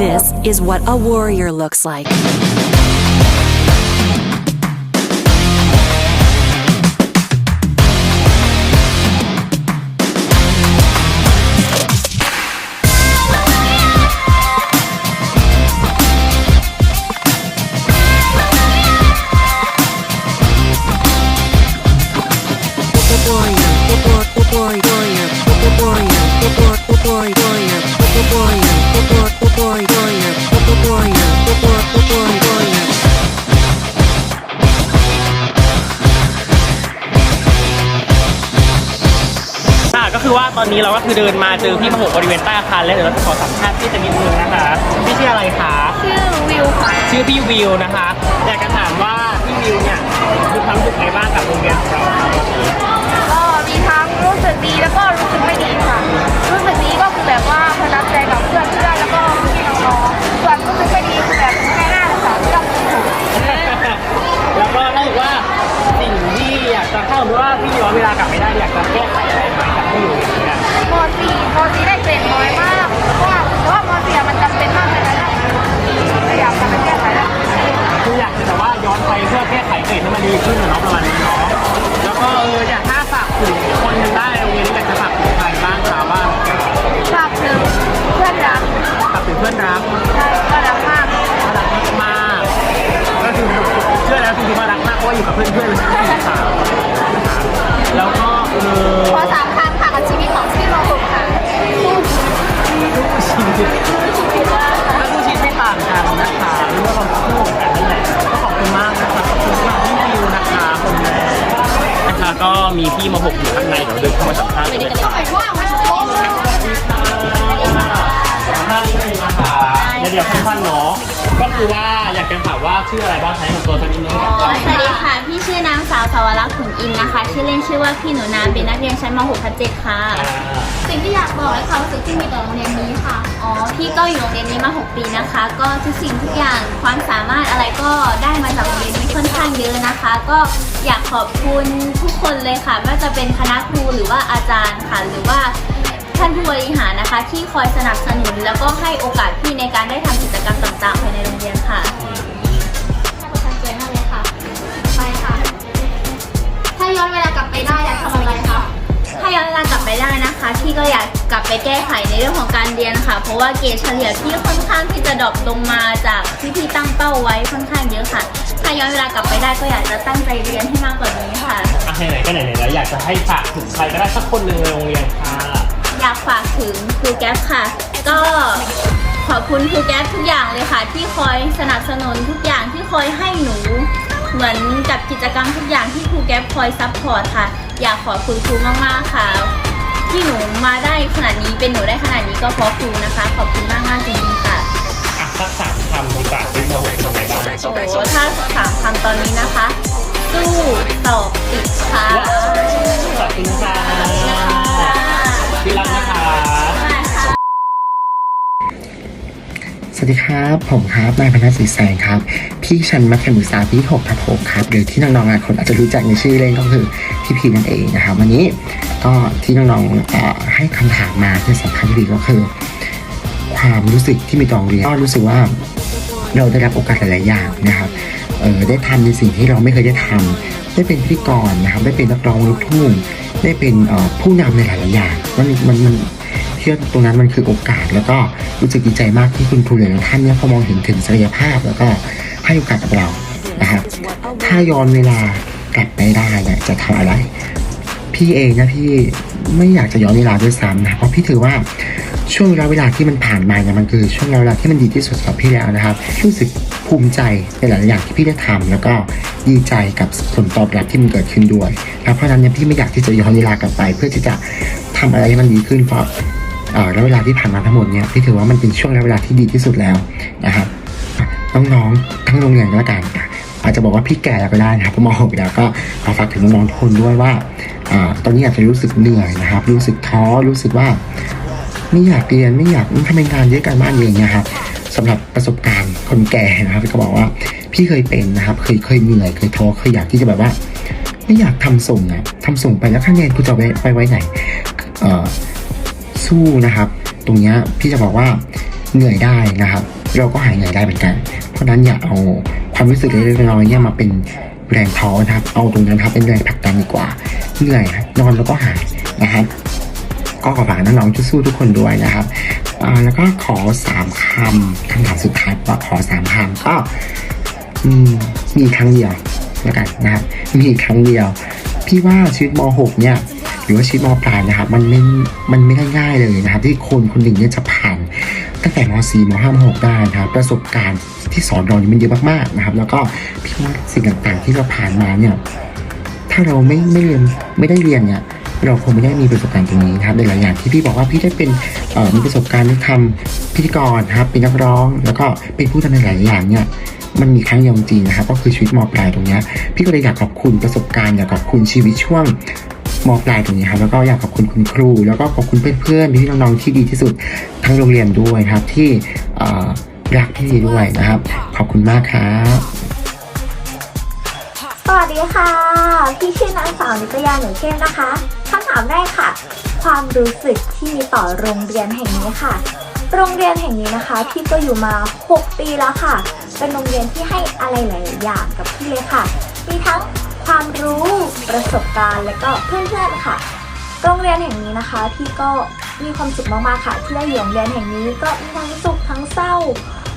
This is what a warrior looks like. warrior, warrior, warrior, warrior, warrior, warrior, warrior, warrior. ค่ะก็คือว่าตอนนี้เราก็คือเดินมาเจอพี่มโหบริเวณใต้อาคารแล้วเดี๋ยวเราจะขอสัมภาษณ์พี่จะนิดนึงนะคะพี่ชื่ออะไรคะชื่อวิวค่ะชื่อพี่วิวนะคะอยากจะถามว่าพี่วิวเนี่ยมีความรู้สึกไงบ้างกับโอยากจะแก้ไขอะไรไหมกับที่อยู่อย่างเงี้ยม .4 ม .4 ได้เกรดน้อยมากเพราะว่าเพราะว่าม .4 มันจำเป็นมากเลยนะแต่อยากจะไปแก้ไขแล้วคืออยากจะแบบว่าย้อนไปเพื่อแก้ไขเกรดให้มันดีขึ้นเนาะประมาณนี้เนาะแล้วก็เอออยากถ้าฝากถึงคนหนึ่งได้โรงเรียนนี้อยากจะฝากถึงใครบ้างคะว่าฝากถึงเพื่อนรักฝากถึงเพื่อนรักใช่ก็รักมากว่ารักมากก็คือเชื่อแล้วจริงๆว่ารักมากเพราะว่าอยู่กับเพื่อนๆ ก็มีพี่มาหกอยู่ข้างในเดี๋ยวเดินเข้ามาสัมภาษณ์เลยค่ะไปว่างมาชมสัมภาษณ์นิดนึงนะคะเดี๋ยวเดี๋ยวสั้นๆเนาะก็คือว่าอยากจะถามว่าชื่ออะไรบ้างใช้ของตัวสักนิดนึงสวัสดีค่ะ พี่ชื่อนางสาวสาวรักษ์ขุนอินนะคะ ชื่อเล่นชื่อว่าพี่หนูนาเป็นนักเรียนชั้นม .6 ทับ7ค่ะ สิ่งที่อยากบอกและความรู้สึกที่มีต่อโรงเรียนนี้ค่ะ อ๋อ พี่ก็อยู่โรงเรียนนี้มา 6 ปีนะคะ ก็ทุกสิ่งทุกอย่างความสามารถอะไรก็ได้มาจากโรงเรียน นี้ค่อนข้างเยอะนะคะ ก็อยากขอบคุณทุกคนเลยค่ะ ไม่ว่าจะเป็นคณะครูหรือว่าอาจารย์ค่ะ หรือว่าท่านผู้บริหารนะคะ ที่คอยสนับสนุน แล้วก็ให้โอกาสพี่ในการได้ทำกิจกรรมต่างๆภายในโรงเรียนค่ะประทับใจมากเลยค่ะ ไปค่ะ ถ้าย้อนเวลากลับไปได้อยากทำอะไรคะ ถ้าย้อนเวลากลับไปได้นะคะ พี่ก็อยากกลับไปแก้ไขในเรื่องของการเรียนค่ะ เพราะว่าเกรดเฉลี่ยพี่ค่อนข้างที่จะดรอปลงมาจากที่พี่ตั้งเป้าไว้ค่อนข้างเยอะค่ะ ถ้าย้อนเวลากลับไปได้ก็อยากจะตั้งใจเรียนให้มากกว่านี้ค่ะ อะไหนๆก็ไหนๆแล้วอยากจะให้ฝากถึงใครก็ได้สักคนหนึ่งในโรงเรียนค่ะอยากฝากถึงครูแก๊ปค่ะ ก็ขอบคุณครูแก๊ปทุกอย่างเลยค่ะ ที่คอยสนับสนุนทุกอย่างที่คอยให้หนู เหมือนกับกิจกรรมทุกอย่างที่ครูแก๊ปคอยซัพพอร์ตค่ะ อยากขอบคุณครูมากๆค่ะ ที่หนูมาได้ขนาดนี้เป็นหนูได้ขนาดนี้ก็เพราะครูนะคะ ขอบคุณมากมากๆจริงๆค่ะ อะสักสามคำดีกว่าที่มาหกเป็นยังไงบ้างโอ้โหถ้าสามคำตอนนี้นะคะ สู้สอบติดค่ะขอบคุณค่ะพี่รักนะคะสวัสดีครับ ผมครับนายพนัสศรีแสงครับ พี่ชันมัธยมศึกษาปีที่6ทับ6ครับ หรือที่น้องๆหลายคนอาจจะรู้จักในชื่อเล่นก็คือพี่พีนั่นเองนะครับ วันนี้ก็ที่น้องๆให้คำถามมาที่สำคัญที่สุดก็คือ ความรู้สึกที่มีต่อโรงเรียนก็รู้สึกว่า เราได้รับโอกาสหลายๆอย่างนะครับเออได้ทำในสิ่งที่เราไม่เคยได้ทำได้เป็นพิธีกรนะครับ ได้เป็นนักร้องลูกทุ่งได้เป็นผู้นำในหลายๆอย่างมันมันมันเที่ยวตรงนั้นมันคือโอกาส แล้วก็รู้สึกดีใจมากที่คุณครูหลายท่านเนี่ยเขามองเห็นถึงศักยภาพ แล้วก็ให้โอกาสกับเรานะครับถ้าย้อนเวลากลับไปได้เนี่ยจะทำอะไร พี่เองนะพี่ไม่อยากจะย้อนเวลาด้วยซ้ำนะเพราะพี่ถือว่าช่วงเวลาเวลาที่มันผ่านมาเนี่ยมันคือช่วงเวลาที่มันดีที่สุดสำหรับพี่แล้วนะครับรู้สึกภูมิใจในหลายๆอย่างที่พี่ได้ทำแล้วก็ดีใจกับผลตอบรับที่มันเกิดขึ้นด้วยนะเพราะฉะนั้นเนี่ยพี่ไม่อยากที่จะย้อนเวลากลับไป เพื่อที่จะทำอะไรให้มันดีขึ้นเพราะเออแล้วเวลาที่ผ่านมาทั้งหมดเนี่ยพี่ถือว่ามันเป็นช่วงระยะเวลาที่ดีที่สุดแล้วนะครับน้องๆทั้งโรงเรียนก็แล้วกัน อาจจะบอกว่าพี่แก่แล้วก็ได้นะครับมหกแล้วก็ขอฝากถึงน้องๆทุกคนด้วยว่าอตอนนี้อาจจะรู้สึกเหนื่อยนะครับ รู้สึกท้อรู้สึกว่าไม่อยากเรียนไม่อยากทำงานเยอะการบ้านเอย่างเงี้ยครับสำหรับประสบการณ์คนแก่นะครับก็บอกว่าพี่เคยเป็นนะครับ เคยเคยเหนื่อยเคยท้อเคยอยากที่จะแบบว่า ไม่อยากทำส่งอะทำส่งไปแล้วคะแนนกูจะไปไปไว้ไหนสู้นะครับ ตรงเนี้ยพี่จะบอกว่าเหนื่อยได้นะครับ เราก็หายเหนื่อยได้เหมือนกัน เพราะนั้นอย่าเอาความรู้สึกเล็กๆน้อยๆเนี่ยมาเป็นแรงท้อนะครับ เอาตรงนั้นครับเป็นแรงผลักดันดีกว่า เหนื่อยนอนแล้วก็หายนะครับ ก็ขอฝากน้องๆสู้ทุกคนด้วยนะครับ แล้วก็ขอสามคำคำถามสุดท้ายว่าขอสามคำก็อืมมีครั้งเดียวแล้วกันนะครับ มีครั้งเดียว พี่ว่าชีวิตม .6 เนี่ยหรือว่าชีวิตมปลายนะครับ มันไม่ มันไม่ได้ง่ายเลยนะครับ ที่คนคนหนึ่งเนี่ยจะผ่าน ตั้งแต่ม .4 ม .5 ม .6 ได้นะครับประสบการณ์ที่สอนเรานี่มันเยอะมากๆนะครับ แล้วก็พี่ว่าสิ่งต่างๆที่เราผ่านมาเนี่ยถ้าเราไม่ไม่เรียนไม่ได้เรียนเนี่ยเราคงไม่ได้มีประสบการณ์ตรงนี้นะครับในหลายอย่างที่พี่บอกว่าพี่ได้เป็นมีประสบการณ์ได้ทำพิธีกรนะครับเป็นนักร้อง แล้วก็เป็นผู้ทำในหลายอย่างเนี่ยมันมีครั้งเดียวจริงนะครับก็คือชีวิตมปลายตรงเนี้ยพี่ก็เลยอยากขอบคุณประสบการณ์อยากขอบคุณชีวิตช่วง มปลายตรงนี้ครับแล้วก็อยากขอบคุณคุณครู แล้วก็ขอบคุณเพื่อนๆพี่น้องๆที่ดีที่สุดทั้งโรงเรียนด้วยครับที่รักพี่ด้วยนะครับ ขอบคุณมากครับสวัสดีค่ะ พี่ชื่อนางสาวนิตยาหนูเข้มนะคะคำถามแรกค่ะ ความรู้สึกที่มีต่อโรงเรียนแห่งนี้ค่ะ โรงเรียนแห่งนี้นะคะ พี่ก็อยู่มา 6 ปีแล้วค่ะ เป็นโรงเรียนที่ให้อะไรหลายอย่างกับพี่เลยค่ะ มีทั้ง ความรู้ประสบการณ์และก็เพื่อนๆค่ะ โรงเรียนแห่งนี้นะคะ พี่ก็มีความสุขมากๆค่ะ ที่ได้อยู่โรงเรียนแห่งนี้ก็มีทั้งสุขทั้งเศร้า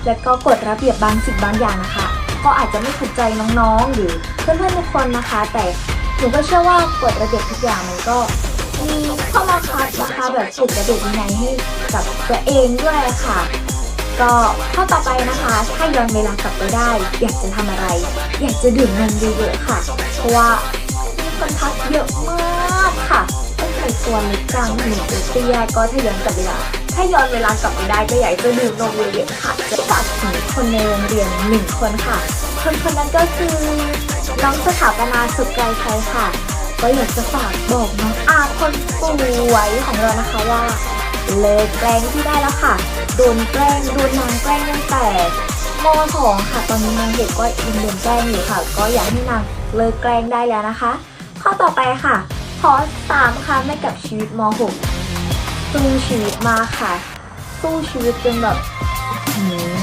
และก็กฎระเบียบบางสิ่งบางอย่างนะคะ ก็อาจจะไม่ถูกใจน้องๆ หรือเพื่อนๆทุกคนนะคะ แต่หนูก็เชื่อว่ากฎระเบียบทุกอย่างมันก็มีข้อบังคับนะคะแบบฝึกระเบียบวินัยให้กับตัวเองด้วยค่ะ ก็ข้อต่อไปนะคะ ถ้าย้อนเวลากลับไปได้ อยากจะทำอะไร อยากจะดื่มนมเยอะๆค่ะ เพราะว่ามีคนทักเยอะมากค่ะตั้งแต่ตัวเล็กกลางหนูเตี้ยก็ถ้าย้อนกลับเวลาถ้าย้อนเวลากลับไปได้ก็อยากจะดื่มนมเยอะๆค่ะจะฝากถึงคนในโรงเรียนหนึ่งคนค่ะ คนคนนั้นก็คือน้องสถาปนาสุขไกลไทยค่ะ ก็อยากจะฝากบอกน้องอาคนสวยของเรานะคะว่า เลิกแกล้งที่ได้แล้วค่ะโดนแกล้งโดนนางแกล้งตั้งแต่มสองค่ะ ตอนนี้นางเด็กก็ยังโดนแกล้งอยู่ค่ะ ก็อยากให้นางเลิกแกล้งได้แล้วนะคะ ข้อต่อไปค่ะขอสามคำให้กับชีวิตมหกสู้ชีวิตมาค่ะ สู้ชีวิตจนแบบหืม